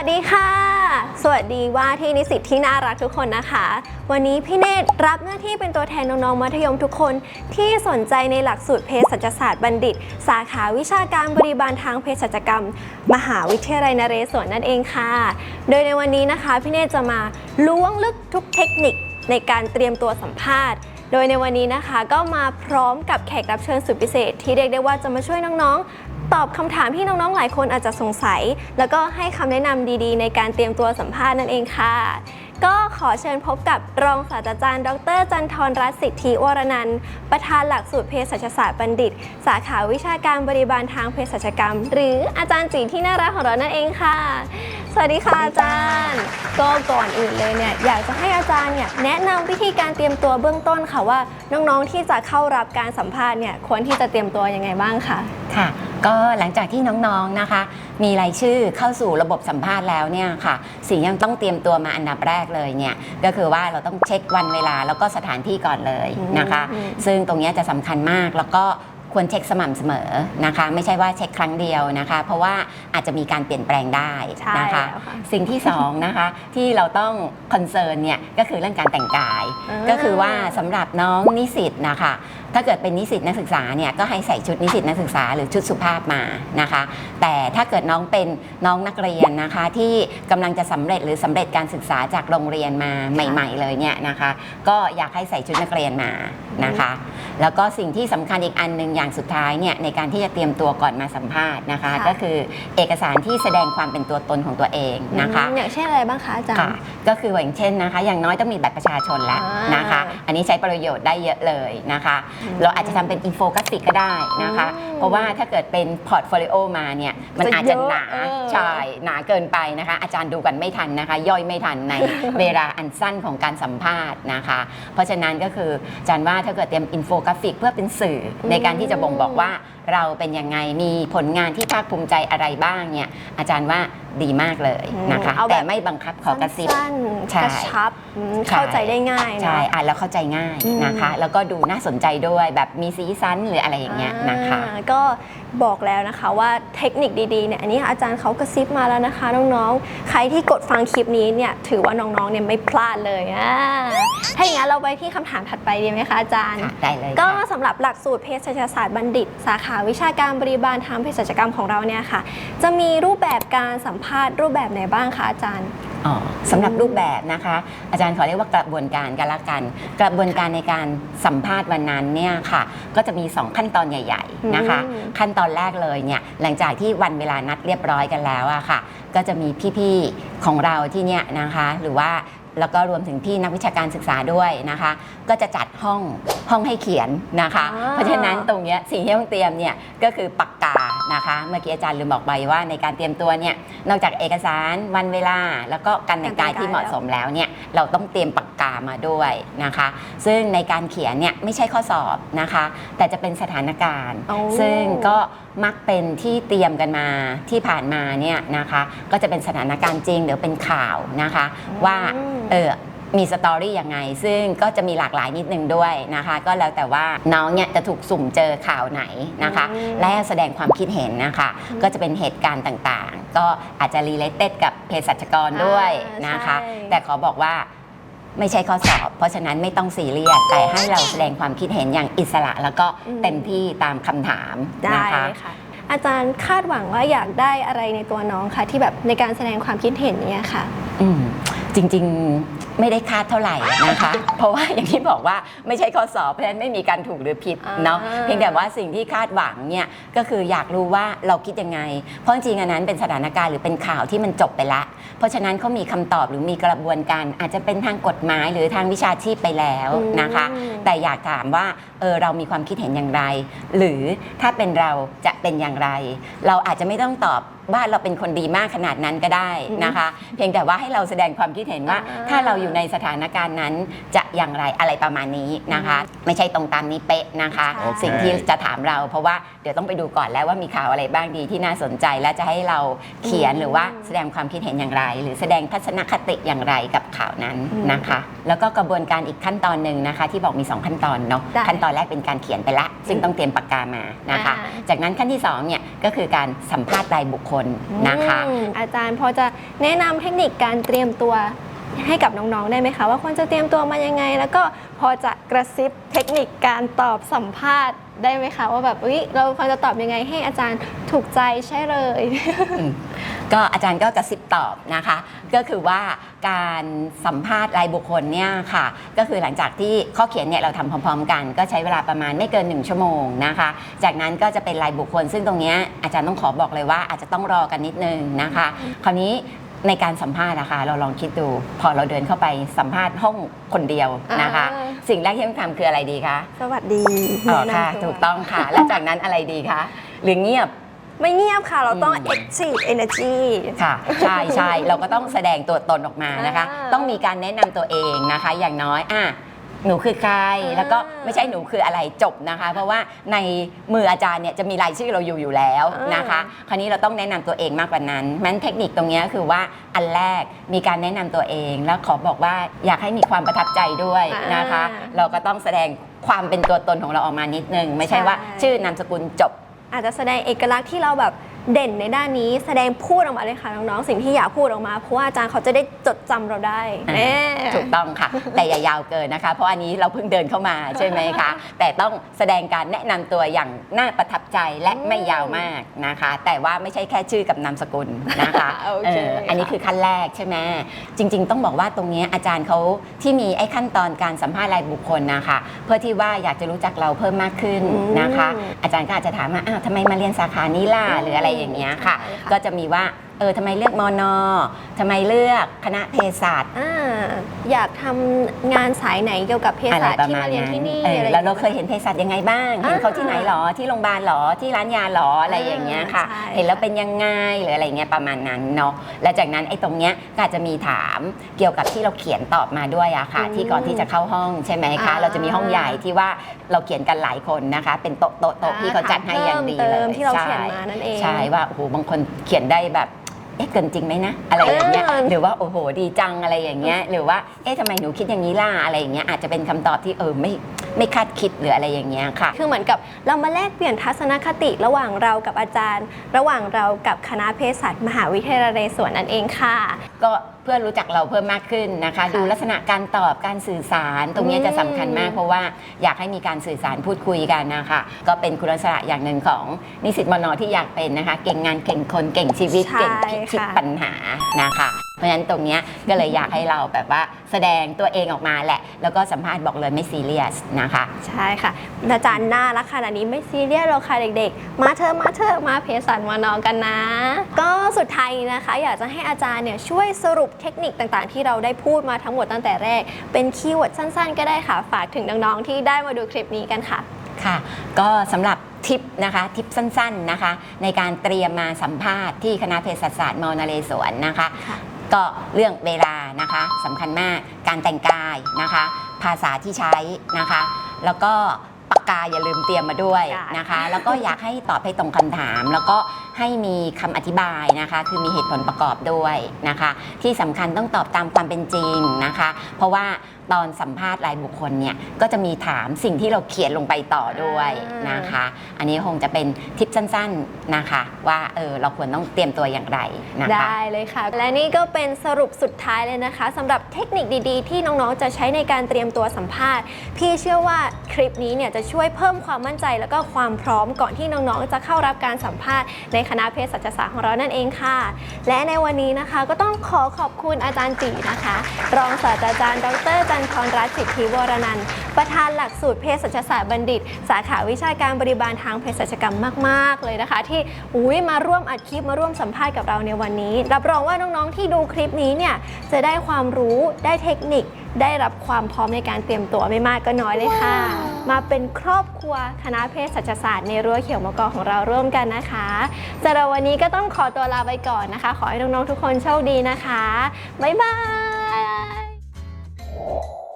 วัสดีค่ะ สวัสดีว่าที่นิสิตที่น่ารักทุกคนนะคะ วันนี้พี่เนตรรับหน้าที่เป็นตัวแทนน้องๆมัธยมทุกคน ที่สนใจในหลักสูตรเภสัชศาสตร์บัณฑิต สาขาวิชาการบริบาลทางเภสัชกรรม มหาวิทยาลัยนเรศวรนั่นเองค่ะ โดยในวันนี้นะคะ พี่เนตรจะมาล้วงลึกทุกเทคนิคในการเตรียมตัวสัมภาษณ์โดยในวันนี้นะคะก็มาพร้อมกับแขกรับเชิญสุดพิเศษ ที่เรียกได้ว่าจะมาช่วยน้องๆ ตอบคำถามที่น้องๆ หลายคนอาจจะสงสัย แล้วก็ให้คำแนะนำดีๆ ในการเตรียมตัวสัมภาษณ์นั่นเองค่ะ ก็ขอเชิญพบกับรองศาสตราจารย์ ดร จันทรรัตน์สิทธิวรนันท์ประธานหลักสูตรเภสัชศาสตร์บัณฑิต สาขาวิชาการบริบาลทางเภสัชกรรม หรืออาจารย์จีที่น่ารักของเรานั่นเองค่ะ สวัสดีค่ะอาจารย์ ก็ก่อนอื่นเลยเนี่ยอยากจะให้อาจารย์เนี่ยแนะนำวิธีการเตรียมตัวเบื้องต้นค่ะว่า น้องๆ ที่จะเข้ารับการสัมภาษณ์เนี่ยควรที่จะเตรียมตัวยังไงบ้างคะค่ะ ก็หลังจากที่น้องๆนะคะ มีรายชื่อเข้าสู่ระบบสัมภาษณ์แล้วเนี่ยค่ะ สิ่งยังต้องเตรียมตัวมาอันดับแรกเลยเนี่ยก็คือว่าเราต้องเช็ควันเวลาแล้วก็สถานที่ก่อนเลยนะคะอืมซึ่งตรงเนี้ยจะสำคัญมากแล้วก็ควรเช็คสม่ำเสมอนะคะ ไม่ใช่ว่าเช็คครั้งเดียวนะคะ เพราะว่าอาจจะมีการเปลี่ยนแปลงได้ใช่นะคะแล้วค่ะสิ่งที่สองนะคะ ที่เราต้องคอนเซิร์นเนี่ยก็คือเรื่องการแต่งกายอ่าก็คือว่าสำหรับน้องนิสิตนะคะ ถ้าเกิดเป็นนิสิตนักศึกษาเนี่ยก็ให้ใส่ชุดนิสิตนักศึกษาหรือชุดสุภาพมานะคะ แต่ถ้าเกิดน้องเป็นน้องนักเรียนนะคะ ที่กำลังจะสำเร็จหรือสำเร็จการศึกษาจากโรงเรียนมาใหม่ ๆ เลยเนี่ยนะคะ ก็อยากให้ใส่ชุดนักเรียนมานะคะ แล้วก็สิ่งที่สำคัญอีกอันหนึ่งอย่างสุดท้ายเนี่ยในการที่จะเตรียมตัวก่อนมาสัมภาษณ์นะคะค่ะก็คือเอกสารที่แสดงความเป็นตัวตนของตัวเองนะคะอืมอย่างเช่นอะไรบ้างคะอาจารค่ะย์ก็คืออย่างเช่นนะคะ อย่างน้อยต้องมีบัตรประชาชนแล้วอ่านนะคะ อันนี้ใช้ประโยชน์ได้เยอะเลยนะคะอืมเราอาจจะทำเป็นอินโฟกราฟิกก็ได้นะคะเพราะว่าถ้าเกิดเป็นพอร์ตโฟลิโอมาเนี่ยมันจะอาจจะหนาเยอะเออใช่หนาเกินไปนะคะ อาจารย์ดูกันไม่ทันนะคะ ย่อยไม่ทันในเวลาอันสั้นของการสัมภาษณ์นะคะ เพราะฉะนั้นก็คืออาจารย์ว่าถ้าเกิดเตรียมอินโฟกราฟิกเพื่อเป็นสื่อในการที่จะบ่งบอกว่าเราเป็นยังไงมีผลงานที่ภาคภูมิใจอะไรบ้างเนี่ยอาจารย์ว่าดีมากเลยนะคะอืมเอาแบบแต่ไม่บังคับขอกระซิบสั้นใช่ๆกระชับอืมใช่เข้าใจได้ง่ายเนอะใช่อ่านแล้วเข้าใจง่ายอืมนะคะ แล้วก็ดูน่าสนใจด้วยแบบมีสีสันหรืออะไรอย่างเงี้ยนะคะอ่าก็ บอกแล้วนะคะว่าเทคนิคดีๆเนี่ยอันนี้อาจารย์เขากระซิบมาแล้วนะคะน้องๆ ใครที่กดฟังคลิปนี้เนี่ยถือว่าน้องๆเนี่ยไม่พลาดเลยอ่าถ้าอย่างนั้นเราไปที่คำถามถัดไปดีไหมคะอาจารย์ ค่ะได้เลยก็ค่ะ สำหรับหลักสูตรเภสัชศาสตร์บัณฑิต สาขาวิชาการบริบาลทางเภสัชกรรมของเราเนี่ยค่ะ จะมีรูปแบบการสัมภาษณ์รูปแบบไหนบ้างคะอาจารย์ อ๋อสำหรับรูปแบบนะคะ อาจารย์ขอเรียกว่ากระบวนการกันละกัน กระบวนการในการสัมภาษณ์วันนั้นเนี่ยค่ะ ก็จะมี 2 ขั้นตอนใหญ่ ๆนะคะ อืมขั้นตอนแรกเลยเนี่ยหลังจากที่วันเวลานัดเรียบร้อยกันแล้วอะค่ะ ก็จะมีพี่ๆของเราที่เนี่ยนะคะ หรือว่าแล้วก็รวมถึงพี่นักวิชาการศึกษาด้วยนะคะ ก็จะจัดห้องห้องให้เขียนนะคะอ่าเพราะฉะนั้นตรงเนี้ยสิ่งที่ต้องเตรียมเนี่ยก็คือปากกา นะคะ เมื่อกี้อาจารย์ลืมบอกไปว่าในการเตรียมตัวเนี่ยนอกจากเอกสารวันเวลา แล้วก็การแต่งกายที่เหมาะสมแล้วเนี่ยเราต้องเตรียมปากกามาด้วยนะคะ ซึ่งในการเขียนเนี่ยไม่ใช่ข้อสอบนะคะ แต่จะเป็นสถานการณ์โอ้ซึ่งก็มักเป็นที่เตรียมกันมาที่ผ่านมาเนี่ยนะคะ ก็จะเป็นสถานการณ์จริงหรือเป็นข่าวนะคะ ว่าอืมเออ มีสตอรี่ยังไง ซึ่งก็จะมีหลากหลายนิดนึงด้วยนะคะ ก็แล้วแต่ว่าน้องเนี่ยจะถูกสุ่มเจอข่าวไหนนะคะอืมและแสดงความคิดเห็นนะคะ ก็จะเป็นเหตุการณ์ต่างๆ ก็อาจจะรีเลเต็ดกับเภสัชกรด้วยอ่านนะคะใช่แต่ขอบอกว่าไม่ใช่ข้อสอบ เพราะฉะนั้นไม่ต้องซีเรียส แต่ให้เราแสดงความคิดเห็นอย่างอิสระ แล้วก็เต็มที่ตามคำถามได้นะคะเลยค่ะอาจารย์คาดหวังว่าอยากได้อะไรในตัวน้องคะที่แบบในการแสดงความคิดเห็นเนี่ยค่ะ อืมจริง ๆ ไม่ได้คาดเท่าไหร่นะคะ เพราะว่าอย่างที่บอกว่าไม่ใช่ข้อสอบเพราะฉะนั้นไม่มีการถูกหรือผิดอ่าเนาะเพียงแต่ว่าสิ่งที่คาดหวังเนี่ยก็คืออยากรู้ว่าเราคิดยังไง เพราะจริงๆอันนั้นเป็นสถานการณ์หรือเป็นข่าวที่มันจบไปละ เพราะฉะนั้นเขามีคำตอบหรือมีกระบวนการอาจจะเป็นทางกฎหมายหรือทางวิชาชีพไปแล้วนะคะอืมแต่อยากถามว่าเออเรามีความคิดเห็นอย่างไร หรือถ้าเป็นเราจะเป็นอย่างไร เราอาจจะไม่ต้องตอบ ว่าเราเป็นคนดีมากขนาดนั้นก็ได้นะคะ เพียงแต่ว่าให้เราแสดงความคิดเห็นว่าอ่า ถ้าเราอยู่ในสถานการณ์นั้นจะอย่างไรอะไรประมาณนี้นะคะ ไม่ใช่ตรงตามนี้เป๊ะนะคะใช่สิ่งที่จะถามเรา เพราะว่าเดี๋ยวต้องไปดูก่อนแล้วว่ามีข่าวอะไรบ้างดีที่น่าสนใจและจะให้เราเขียนหรือว่าแสดงความคิดเห็นอย่างไร หรือแสดงทัศนคติอย่างไรกับข่าวนั้นนะคะ แล้วก็กระบวนการอีกขั้นตอนหนึ่งนะคะ ที่บอกมี 2 ขั้นตอนเนาะได้ขั้นตอนแรกเป็นการเขียนไปละ ซึ่งต้องเตรียมปากกามานะคะอ่าจากนั้นขั้นที่2เนี่ยก็คือการสัมภาษณ์รายบุคคลลนะคะอืมอาจารย์พอจะแนะนำเทคนิคการเตรียมตัว ให้กับน้องๆได้ไหมคะ ว่าควรจะเตรียมตัวมายังไง แล้วก็พอจะกระซิบเทคนิคการตอบสัมภาษณ์ได้ไหมคะ ว่าแบบอุ๊ยเราควรจะตอบยังไงให้อาจารย์ถูกใจใช่เลย ก็อาจารย์ก็กระซิบตอบนะคะ ก็คือว่าการสัมภาษณ์รายบุคคลเนี่ยค่ะ ก็คือหลังจากที่ข้อเขียนเนี่ยเราทำพร้อม ๆ กัน ก็ใช้เวลาประมาณไม่เกิน 1 ชั่วโมงนะคะ จากนั้นก็จะเป็นรายบุคคล ซึ่งตรงเนี้ยอาจารย์ต้องขอบอกเลยว่าอาจจะต้องรอกันนิดนึงนะคะ คราวนี้ ในการสัมภาษณ์นะคะ เราลองคิดดู พอเราเดินเข้าไปสัมภาษณ์ห้องคนเดียวนะคะ อ่า สิ่งแรกที่ต้องทำคืออะไรดีคะสวัสดีอ๋อแนะค่ะนำวถูกต้องค่ะ แล้วจากนั้นอะไรดีคะหรือเงียบ ไม่เงียบค่ะเราต้อง อืม active energy ค่ะ ใช่ใช่เราก็ต้องแสดงตัวตนออกมานะคะ อ่า ต้องมีการแนะนำตัวเองนะคะ อย่างน้อยอะ หนูคือใครอ่าแล้วก็ไม่ใช่หนูคืออะไรจบนะคะ เพราะว่าในมืออาจารย์เนี่ยจะมีรายชื่อเราอยู่อยู่แล้วนะคะ คราวนี้เราต้องแนะนำตัวเองมากกว่านั้นแม้นเทคนิคตรงเนี้ยคือว่าอันแรกมีการแนะนำตัวเองแล้วขอบอกว่าอยากให้มีความประทับใจด้วยนะคะ เราก็ต้องแสดงความเป็นตัวตนของเราออกมานิดนึง ไม่ใช่ว่าชื่อนามสกุลจบอาจจะแสดงเอกลักษณ์ที่เราแบบ เด่นในด้านนี้แสดงพูดออกมาเลยค่ะน้องๆสิ่งที่อยากพูดออกมา เพราะว่าอาจารย์เขาจะได้จดจำเราได้อ่าแน่ถูกต้องค่ะ แต่อย่ายาวเกินนะคะ เพราะอันนี้เราเพิ่งเดินเข้ามาใช่ไหมคะ แต่ต้องแสดงการแนะนำตัวอย่างน่าประทับใจและไม่ยาวมากนะคะ แต่ว่าไม่ใช่แค่ชื่อกับนามสกุลนะคะโอเคเอออันนี้คือขั้นแรกใช่ไหมจริง ๆ ต้องบอกว่าตรงเนี้ยอาจารย์เขาที่มีไอ้ขั้นตอนการสัมภาษณ์รายบุคคลนะคะ เพื่อที่ว่าอยากจะรู้จักเราเพิ่มมากขึ้นนะคะอาจารย์ก็อาจจะถามว่าอ้าวทำไมมาเรียนสาขานี้ล่ะหรืออะไรอย่างเงี้ยค่ะ ใช่ก็จะมีว่า เออทำไมเลือกมอนอทำไมเลือกคณะเภสัช อ่าอยากทำงานสายไหนเกี่ยวกับเภอะไรสัชประที่มาณมาเรียนนั้นที่นี่เอออะไร แล้วเราเคยเห็นเภสัชยังไงบ้างเห็นเขาที่ไหนหรอ ที่โรงพยาบาลหรอ ที่ร้านยาหรออะไรอย่างเงี้ยค่ะ ใช่เห็นแล้วเป็นยังไงหรืออะไรเงี้ยประมาณนั้นเนาะ แล้วจากนั้นไอ้ตรงเนี้ยก็อาจจะมีถามเกี่ยวกับที่เราเขียนตอบมาด้วยอะค่ะที่ก่อนที่จะเข้าห้องใช่ไหมคะเราจะมีห้องใหญ่ที่ว่าเราเขียนกันหลายคนนะคะ เป็นโต๊ะโต๊ะโต๊ะที่เขาจัดให้อย่างดีเติเลยมที่เราใช่เขียนมานั่นเอง ใช่ว่าโอ้โหบางคนเขียนได้แบบ เอ๊ะเกินจริงไหมนะอะไรอย่างเงี้ยเออหรือว่าโอ้โหดีจังอะไรอย่างเงี้ยหรือว่าเอ๊ะทำไมหนูคิดอย่างนี้ล่ะอะไรอย่างเงี้ยอาจจะเป็นคำตอบที่เออไม่ไม่คาดคิดหรืออะไรอย่างเงี้ยค่ะ คือเหมือนกับเรามาแลกเปลี่ยนทัศนคติระหว่างเรากับอาจารย์ ระหว่างเรากับคณะเภสัชมหาวิทยาลัยนเรศวรนั่นเองค่ะ ก็เพื่อรู้จักเราเพิ่มมากขึ้นนะคะ ดูลักษณะการตอบการสื่อสาร ตรงเนี้ยจะสำคัญมากอืมเพราะว่าอยากให้มีการสื่อสารพูดคุยกันนะคะ ก็เป็นคุณลักษณะอย่างหนึ่งของนิสิตมนที่อยากเป็นนะคะ เก่งงานเก่งคนเก่งชีวิตใช่เก่งคิดคิดค่ะ ปัญหานะคะ เพราะฉะนั้นตรงเนี้ยก็เลยอยากให้เราแบบว่าแสดงตัวเองออกมาแหละ แล้วก็สัมภาษณ์บอกเลยไม่ซีเรียสนะคะ ใช่ค่ะ อาจารย์น่ารักขนาดนี้ไม่ซีเรียสหรอกค่ะเด็กๆ มาเถอะมาเถอะมาเภสัชมานอนกันนะ ก็สุดท้ายนี้นะคะ อยากจะให้อาจารย์เนี่ยช่วยสรุปเทคนิคต่างๆ ที่เราได้พูดมาทั้งหมดตั้งแต่แรก เป็นคีย์เวิร์ดสั้นๆ ก็ได้ค่ะ ฝากถึงน้องๆที่ได้มาดูคลิปนี้กันค่ะ ค่ะ ก็สำหรับทิปนะคะทิปสั้นๆนะคะ ในการเตรียมมาสัมภาษณ์ที่คณะเภสัชศาสตร์มอนเรศวรนะคะค่ะ ก็เรื่องเวลานะคะสำคัญมากการแต่งกายนะคะ ภาษาที่ใช้นะคะ แล้วก็ป กกาอย่าลืมเตรียมมาด้วยนะคะ แล้วก็อยากให้ตอบให้ตรงคำถาม แล้วก็ให้มีคำอธิบายนะคะ คือมีเหตุผลประกอบด้วยนะคะ ที่สำคัญต้องตอบตามความเป็นจริงนะคะ เพราะว่าตอนสัมภาษณ์รายบุคคลเนี่ยก็จะมีถามสิ่งที่เราเขียนลงไปต่อด้วยนะคะ อันนี้คงจะเป็นทิปสั้นๆนะคะ ว่าเออเราควรต้องเตรียมตัวอย่างไรนะคะได้เลยค่ะ และนี่ก็เป็นสรุปสุดท้ายเลยนะคะสำหรับเทคนิคดีๆ ที่น้องๆจะใช้ในการเตรียมตัวสัมภาษณ์ พี่เชื่อว่าคลิปนี้เนี่ยจะช่วยเพิ่มความมั่นใจแล้วก็ความพร้อมก่อนที่น้องๆ จะเข้ารับการสัมภาษณ์ในคณะเภสัชศาสตร์ของเรานั่นเองค่ะ และในวันนี้นะคะก็ต้องขอขอบคุณอาจารย์จีนะคะ รองศาสตราจารย์ ดรจันทรรัตน์สิทธิวรนันท์ประธานหลักสูตรเภสัชศาสตร์บัณฑิต สาขาวิชาการบริบาลทางเภสัชกรรมมาก ๆ เลยนะคะ ที่อุ้ยมาร่วมอัดคลิปมาร่วมสัมภาษณ์กับเราในวันนี้ รับรองว่าน้องๆที่ดูคลิปนี้เนี่ยจะได้ความรู้ได้เทคนิคได้รับความพร้อมในการเตรียมตัวไม่มากก็น้อยเลยค่ะ มาเป็นครอบครัวคณะเภสัชศาสตร์ในรั้วเขียวมกของเราร่วมกันนะคะสำหรับวันนี้ก็ต้องขอตัวลาไปก่อนนะคะ ขอให้น้องๆทุกคนโชคดีนะคะ บ๊ายบาย